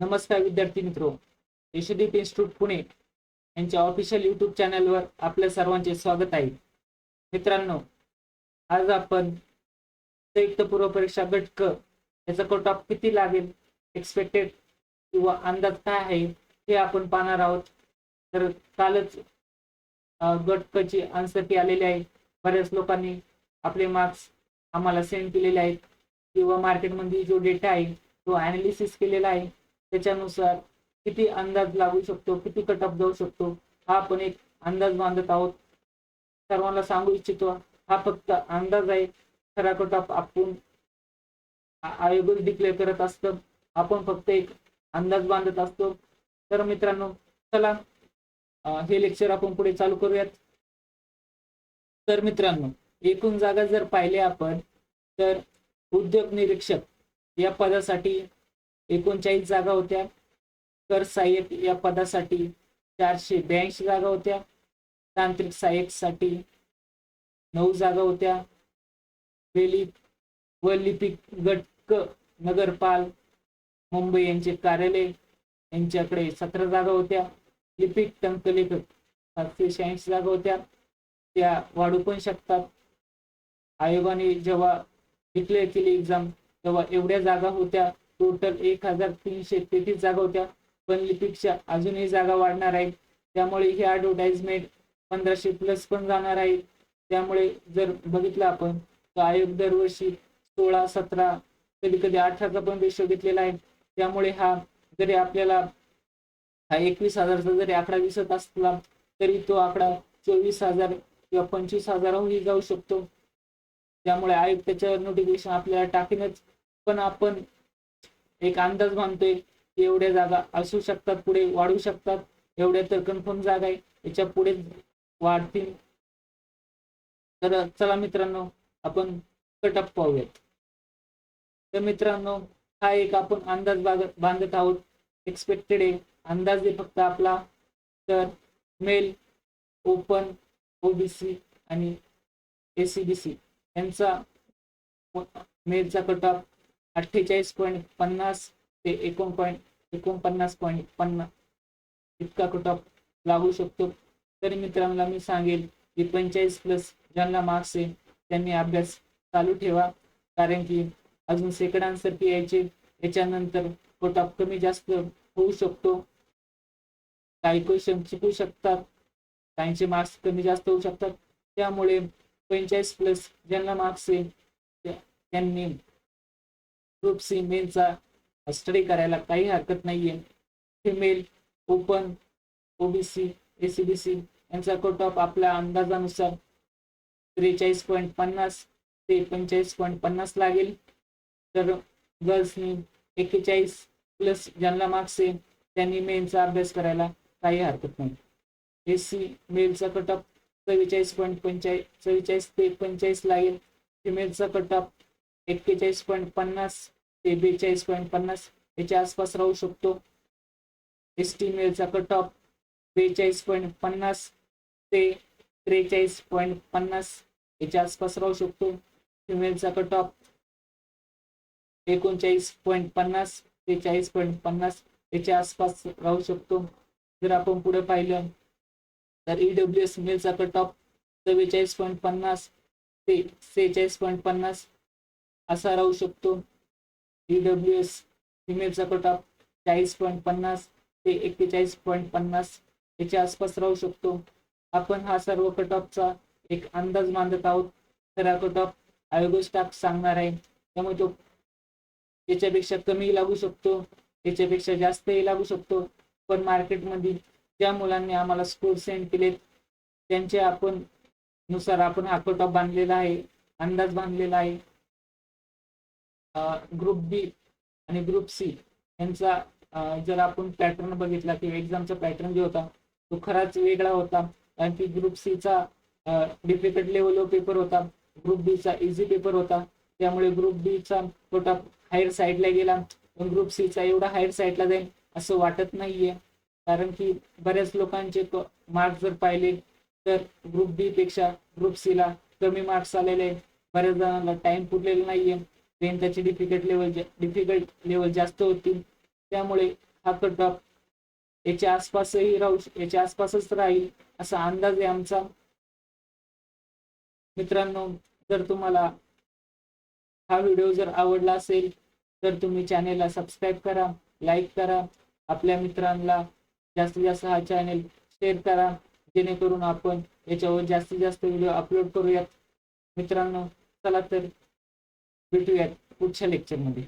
नमस्कार विद्यार्थी मित्रो. यशदीप इन्स्टिट्यूट पुणे यांच्या ऑफिशियल युट्यूब चॅनलवर आपल्या सर्वांचे स्वागत आहे. मित्रांनो आज आपण संयुक्त पूर्व परीक्षा गटक याचा कट ऑफ किती लागेल एक्सपेक्टेड किंवा अंदाज काय आहे हे आपण पाहणार आहोत. तर कालच गटकची आन्सर की आलेली आहे. बऱ्याच लोकांनी आपले मार्क्स आम्हाला सेंड केलेले आहेत. किंवा मार्केटमध्ये जो डेटा आहे तो अनालिसिस केलेला आहे. त्याच्यानुसार किती अंदाज लागू शकतो किती कट ऑफ जाऊ शकतो हा आपण एक अंदाज बांधत आहोत. सर्वांना सांगू इच्छितो हा फक्त अंदाज आहे. खरा कट ऑफ आपण आ- आयोगच डिक्लेअर करत असतं आपण फक्त एक अंदाज बांधत असतो. तर मित्रांनो चला हे लेक्चर आपण पुढे चालू करूयात. तर मित्रांनो एकूण जागा जर पाहिल्या आपण तर उद्योग निरीक्षक या पदासाठी एकोणचाळीस जागा होत्या. कर सहाय्यक या पदासाठी चारशे ब्याऐंशी जागा होत्या. तांत्रिक सहाय्यकसाठी नऊ जागा होत्या. वेली व लिपिक गटक नगरपाल मुंबई यांचे कार्यालय यांच्याकडे सतरा जागा होत्या. लिपिक टंकलेखक सातशे शहाऐंशी जागा होत्या. त्या वाढू पण शकतात. आयोगाने जेव्हा डिक्लेअर केली एक्झाम तेव्हा एवढ्या जागा होत्या. टोटल एक हजार तीनशे तेहतीस जागा होत्या. पण अजूनही जागा वाढणार आहेत. त्यामुळे ही ऍडव्हर्टाइजमेंट पंधराशे प्लस पण जाणार आहे. त्यामुळे जर बघितलं आपण तर आयोग दरवर्षी सोळा सतरा कधी कधी अठराचा पण रेशो घेतलेला आहे. त्यामुळे हा जरी आपल्याला हा एकवीस हजारचा जरी आकडा दिसत असला तरी तो आकडा चोवीस हजार किंवा पंचवीस हजाराहूनही जाऊ शकतो. त्यामुळे आयोग त्याच्यावर नोटिफिकेशन आपल्याला टाकेनच. पण आपण एक अंदाज बांधतोय की एवढ्या जागा असू शकतात पुढे वाढू शकतात. एवढ्या तर कन्फर्म जागा आहे. याच्यापुढे वाढतील. तर चला मित्रांनो आपण कटअप पाहूयात. तर मित्रांनो हा एक आपण अंदाज बांधत आहोत. एक्सपेक्टेड आहे. अंदाज आहे फक्त आपला. तर मेल ओपन ओबीसी आणि एसीबीसी यांचा मेलचा कटअप अठ्ठेचाळीस पॉईंट पन्नास ते एकोण पॉईंट एकोणपन्नास पॉईंट पन्नास इतका कट ऑफ लागू शकतो? तरी मित्रांना मी सांगेल की पंचेचाळीस प्लस ज्यांना मार्क्स आहे त्यांनी अभ्यास चालू ठेवा. कारण की अजून सेकंड यायचे. याच्यानंतर कट ऑफ कमी जास्त होऊ शकतो. काही क्वेश्चन चुकू शकतात. काहींचे मार्क्स कमी जास्त होऊ शकतात. त्यामुळे पंचेचाळीस प्लस ज्यांना मार्क्स आहे त्यांनी ग्रुप सी मेनचा स्टडी करायला काही हरकत नाहीये. फिमेल ओपन ओबीसी एसीबीसी यांचा कट ऑफ आपल्या अंदाजानुसार त्रेचाळीस पॉईंट पन्नास ते पंचेचाळीस पॉईंट पन्नास लागेल. तर गर्ल्सनी एक्केचाळीस प्लस ज्यांना मार्क्स आहे त्यांनी मेनचा अभ्यास करायला काही हरकत नाही. एस सी मेलचा कट ऑफ चव्वेचाळीस पॉईंट पंचाळीस चव्वेचाळीस ते पंचेचाळीस लागेल. फिमेलचा कट ऑफ एक्केचाळीस पॉईंट पन्नास ते बेचाळीस पॉईंट पन्नास याच्या आसपास राहू शकतो. एस टी मेलचा कट ऑफ बेचाळीस पॉईंट पन्नास ते त्रेचाळीस पॉईंट पन्नास याच्या आसपास राहू शकतो. फिमेलचा कट ऑफ एकोणचाळीस पॉईंट पन्नास ते चाळीस पॉईंट पन्नास याच्या आसपास राहू शकतो. जर आपण पुढे पाहिलं तर ईडब्ल्यू एस मेलचा कट ऑफ चव्वेचाळीस पॉईंट पन्नास ते सेहेचाळीस पॉईंट पन्नास असा राहू शकतो. डब्ल्यू एस फिमेलचा कट ऑफ चाळीस पॉईंट पन्नास ते एक्केचाळीस पॉईंट पन्नास याच्या आसपास राहू शकतो. आपण हा सर्व कट ऑफचा एक अंदाज मांडत आहोत. खरा कट ऑफ आयोग स्टाफ सांगणार आहे. त्यामुळे तो याच्यापेक्षा कमीही लागू शकतो. याच्यापेक्षा जास्तही लागू शकतो. पण मार्केटमध्ये ज्या मुलांनी आम्हाला स्कोर सेंड केलेत त्यांच्या आपण नुसार आपण हा कट ऑफ बांधलेला आहे. अंदाज बांधलेला आहे. ग्रुप बी आणि ग्रुप सी यांचा जर आपण पॅटर्न बघितला किंवा एक्झामचा पॅटर्न जो होता तो खराच वेगळा होता कारण की ग्रुप सीचा डिफिकल्ट लेवल पेपर होता ग्रुप बीचा इझी पेपर होता त्यामुळे ग्रुप बीचा थोडा हायर साईडला गेला पण ग्रुप सीचा एवढा हायर साईडला जाईल असं वाटत नाहीये. कारण की बऱ्याच लोकांचे मार्क्स जर पाहिले तर ग्रुप बी पेक्षा ग्रुप सी ला कमी मार्क्स आलेले आहेत. बऱ्याच जणांना टाइम पुरलेला नाहीये. देन त्याची डिफिकल्ट लेवल डिफिकल्ट लेवल जास्त होतील त्यामुळे हा कट ऑफ याच्या आसपासही राहू याच्या आसपासच राहील असा अंदाज आहे आमचा. मित्रांनो जर तुम्हाला हा व्हिडिओ जर आवडला असेल तर तुम्ही चॅनेलला सबस्क्राईब करा लाईक करा. आपल्या मित्रांना जास्तीत जास्त हा चॅनेल शेअर करा. जेणेकरून आपण याच्यावर जास्तीत जास्त व्हिडिओ अपलोड करूयात. मित्रांनो चला तर भेटूयात पुढच्या लेक्चरमध्ये